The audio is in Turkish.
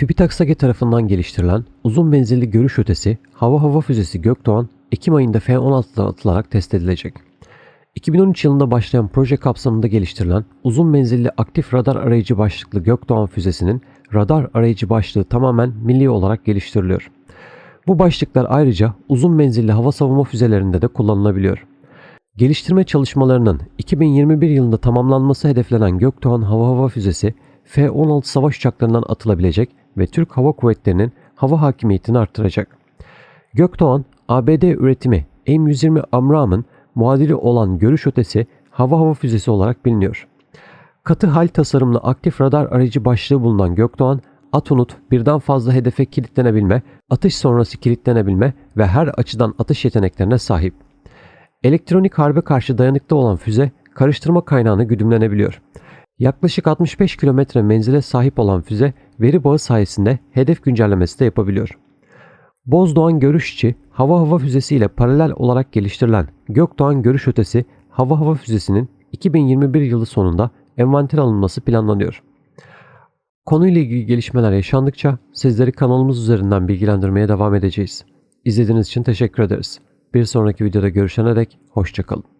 TÜBİTAK SAGE tarafından geliştirilen uzun menzilli görüş ötesi hava hava füzesi Gökdoğan Ekim ayında F-16'dan atılarak test edilecek. 2013 yılında başlayan proje kapsamında geliştirilen uzun menzilli aktif radar arayıcı başlıklı Gökdoğan füzesinin radar arayıcı başlığı tamamen milli olarak geliştiriliyor. Bu başlıklar ayrıca uzun menzilli hava savunma füzelerinde de kullanılabiliyor. Geliştirme çalışmalarının 2021 yılında tamamlanması hedeflenen Gökdoğan hava hava füzesi F-16 savaş uçaklarından atılabilecek ve Türk Hava Kuvvetleri'nin hava hakimiyetini arttıracak. Gökdoğan, ABD üretimi M120 Amram'ın muadili olan görüş ötesi hava hava füzesi olarak biliniyor. Katı hal tasarımlı aktif radar aracı başlığı bulunan Gökdoğan, Atunut birden fazla hedefe kilitlenebilme, atış sonrası kilitlenebilme ve her açıdan atış yeteneklerine sahip. Elektronik harbe karşı dayanıklı olan füze karıştırma kaynağını güdümlenebiliyor. Yaklaşık 65 kilometre menzile sahip olan füze veri bağı sayesinde hedef güncellemesi de yapabiliyor. Bozdoğan Görüş hava hava füzesi ile paralel olarak geliştirilen Gökdoğan Görüş Ötesi hava hava füzesinin 2021 yılı sonunda envanter alınması planlanıyor. Konuyla ilgili gelişmeler yaşandıkça sizleri kanalımız üzerinden bilgilendirmeye devam edeceğiz. İzlediğiniz için teşekkür ederiz. Bir sonraki videoda görüşene dek hoşçakalın.